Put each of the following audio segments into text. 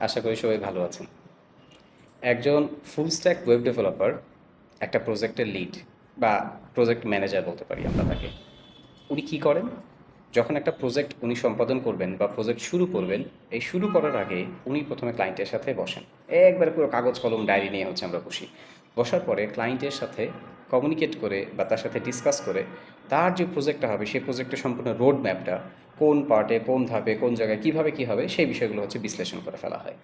আশা করি সবাই ভালো আছেন। একজন ফুল স্ট্যাক ওয়েব ডেভেলপার একটা প্রজেক্টের লিড বা প্রজেক্ট ম্যানেজার বলতে পারি আমরা তাকে। উনি কী করেন? যখন একটা প্রজেক্ট উনি সম্পাদন করবেন বা প্রজেক্ট শুরু করবেন, এই শুরু করার আগে উনি প্রথমে ক্লায়েন্টের সাথে বসেন। একবার পুরো কাগজ, কলম ডায়েরি নিয়ে হচ্ছে আমরা বসি। বসার পরে ক্লায়েন্টের সাথে কমিউনিকেট করে বা তার সাথে ডিসকাস করে, তার যে প্রজেক্টটা হবে, সেই প্রজেক্টের সম্পূর্ণ রোড ম্যাপটা কোন পার্টে কোন ধাপে, কোন জায়গায়, কীভাবে কী হবে, সেই বিষয়গুলো হচ্ছে বিশ্লেষণ করে ফেলা হয়।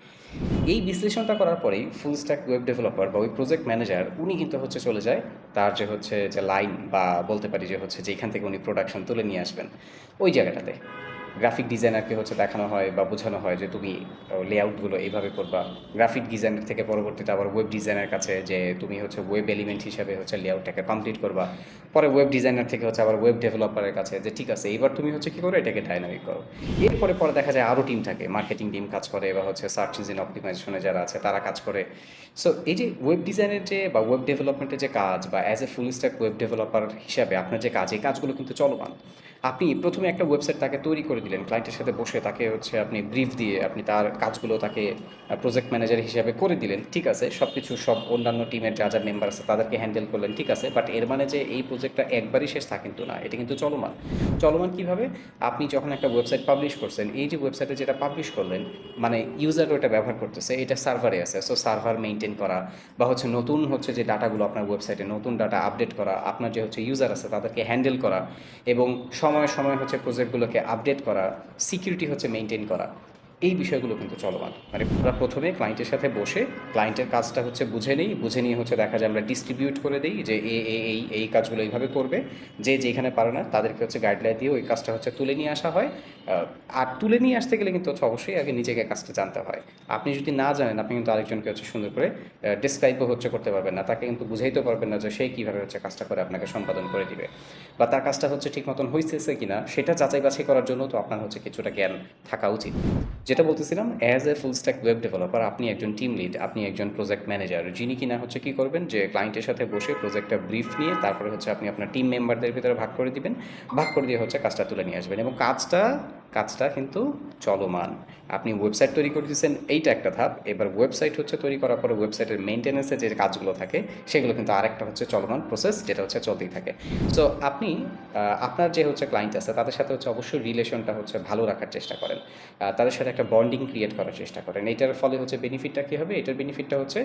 এই বিশ্লেষণটা করার পরেই ফুল স্ট্যাক ওয়েব ডেভেলপার বা ওই প্রজেক্ট ম্যানেজার উনি কিন্তু হচ্ছে চলে যায়, তার যে হচ্ছে যে লাইন বা বলতে পারি যে হচ্ছে যেখান থেকে উনি প্রোডাকশন তুলে নিয়ে আসবেন, ওই জায়গাটাতে। গ্রাফিক ডিজাইনারকে হচ্ছে দেখানো হয় বা বোঝানো হয় যে তুমি লেআউটগুলো এইভাবে করবা। গ্রাফিক ডিজাইনার থেকে পরবর্তীতে আবার ওয়েব ডিজাইনার কাছে যে তুমি হচ্ছে ওয়েব এলিমেন্ট হিসাবে হচ্ছে লেআউটটাকে কমপ্লিট করবা। পরে ওয়েব ডিজাইনার থেকে হচ্ছে আবার ওয়েব ডেভেলপারের কাছে যে, ঠিক আছে এবার তুমি হচ্ছে কী করো, এটাকে ডাইনামিক করো। এরপরে পরে দেখা যায় আরও টিম থাকে মার্কেটিং টিম কাজ করে বা হচ্ছে সার্চ ইঞ্জিন অপটিমাইজেশনে যারা আছে, তারা কাজ করে। সো এই যে ওয়েব ডিজাইনের যে বা ওয়েব ডেভেলপমেন্টের যে কাজ বা as a full stack web developer হিসাবে আপনার যে কাজ, এই কাজগুলো কিন্তু চলমান। আপনি প্রথমে একটা ওয়েবসাইট তাকে তৈরি করে দিলেন। ক্লায়েন্টের সাথে বসে তাকে হচ্ছে আপনি ব্রিফ দিয়ে আপনি তার কাজগুলো তাকে প্রজেক্ট ম্যানেজার হিসাবে করে দিলেন। ঠিক আছে সব কিছু সব অন্যান্য টিমের যা যা মেম্বার আছে তাদেরকে হ্যান্ডেল করলেন, ঠিক আছে। বাট এর মানে যে এই প্রজেক্টটা একবারই শেষ তা কিন্তু না, এটা কিন্তু চলমান। চলমান কীভাবে? আপনি যখন একটা ওয়েবসাইট পাবলিশ করছেন, এই যে ওয়েবসাইটে যেটা পাবলিশ করলেন মানে ইউজার ওটা ব্যবহার করতেছে, এটা সার্ভারে আছে। সো সার্ভার মেনটেন করা বা হচ্ছে নতুন হচ্ছে যে ডাটাগুলো আপনার ওয়েবসাইটে নতুন ডাটা আপডেট করা, আপনার যে হচ্ছে ইউজার আছে তাদেরকে হ্যান্ডেল করা এবং সময় সময় হচ্ছে প্রজেক্টগুলোকে আপডেট করা সিকিউরিটি হচ্ছে মেনটেন করা। এই বিষয়গুলো কিন্তু চলমান। মানে আমরা প্রথমে ক্লায়েন্টের সাথে বসে ক্লায়েন্টের কাজটা হচ্ছে বুঝে নিই, বুঝে নিয়ে হচ্ছে দেখা যায় আমরা ডিস্ট্রিবিউট করে দিই যে এ এই এই কাজগুলো এইভাবে করবে। যে যেখানে পারে না তাদেরকে হচ্ছে গাইডলাইন দিয়ে ওই কাজটা হচ্ছে তুলে নিয়ে আসা হয়। আর তুলে নিয়ে আসতে গেলে কিন্তু হচ্ছে অবশ্যই আগে নিজেকে কাজটা জানতে হয়। আপনি যদি না জানেন, আপনি কিন্তু আরেকজনকে হচ্ছে সুন্দর করে ডিসক্রাইবও হচ্ছে করতে পারবেন না। তাকে কিন্তু বুঝাইতে পারবেন না যে সে কীভাবে হচ্ছে কাজটা করে আপনাকে সম্পাদন করে দিবে। বা তার কাজটা হচ্ছে ঠিক মতন হয়েছে কিনা, সেটা যাচাই বাছাই করার জন্য তো আপনার হচ্ছে কিছুটা জ্ঞান থাকা উচিত। যেটা বলতেছিলাম as a full stack web developer আপনি একজন টিম লিড আপনি একজন প্রজেক্ট ম্যানেজার যিনি কিনা হচ্ছে কি করবেন, যে ক্লায়েন্টের সাথে বসে প্রজেক্টটা ব্রিফ নিয়ে তারপরে হচ্ছে আপনি আপনার টিম মেম্বারদের ভিতরে ভাগ করে দিবেন, ভাগ করে দিয়ে হচ্ছে কাজটা তুলে নিয়ে আসবেন এবং কাজটা কাজটা কিন্তু চলমান। আপনি ওয়েবসাইট তৈরি করে দিয়েছেন এইটা একটা ধাপ। এবার ওয়েবসাইট হচ্ছে তৈরি করার পরে ওয়েবসাইটের মেনটেন্যান্সে যে কাজগুলো থাকে, সেগুলো কিন্তু আরেকটা হচ্ছে চলমান প্রসেস যেটা হচ্ছে চলতেই থাকে। সো আপনি আপনার যে হচ্ছে ক্লায়েন্ট আছে, তাদের সাথে হচ্ছে অবশ্যই রিলেশনটা হচ্ছে ভালো রাখার চেষ্টা করেন। তাদের সাথে একটা বন্ডিং ক্রিয়েট করার চেষ্টা করেন। এটার ফলে হচ্ছে বেনিফিটটা কী হবে? এটার বেনিফিটটা হচ্ছে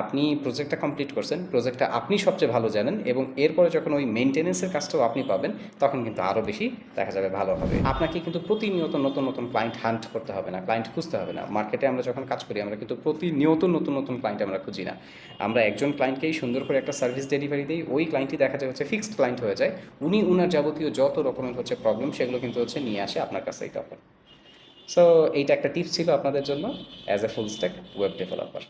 আপনি প্রজেক্টটা কমপ্লিট করছেন প্রজেক্টটা আপনি সবচেয়ে ভালো জানেন এবং এরপরে যখন ওই মেনটেন্যান্সের কাজটাও আপনি পাবেন, তখন কিন্তু আরও বেশি দেখা যাবে ভালো হবে। আপনাকে কিন্তু প্রতিনিয়ত নতুন নতুন ক্লায়েন্ট হান্ট করতে হবে না ক্লায়েন্ট খুঁজতে হবে না। মার্কেটে আমরা যখন কাজ করি, আমরা কিন্তু প্রতিনিয়ত নতুন নতুন ক্লায়েন্ট আমরা খুঁজি না। আমরা একজন ক্লায়েন্টকেই সুন্দর করে একটা সার্ভিস ডেলিভারি দিই, ওই ক্লায়েন্টই দেখা যায় হচ্ছে ফিক্সড ক্লায়েন্ট হয়ে যায়। উনি উনার যাবতীয় যত রকমের হচ্ছে প্রবলেম সেগুলো কিন্তু হচ্ছে নিয়ে আসে আপনার কাছেই তখন সো এইটা একটা টিপস ছিল আপনাদের জন্য as a full stack web developer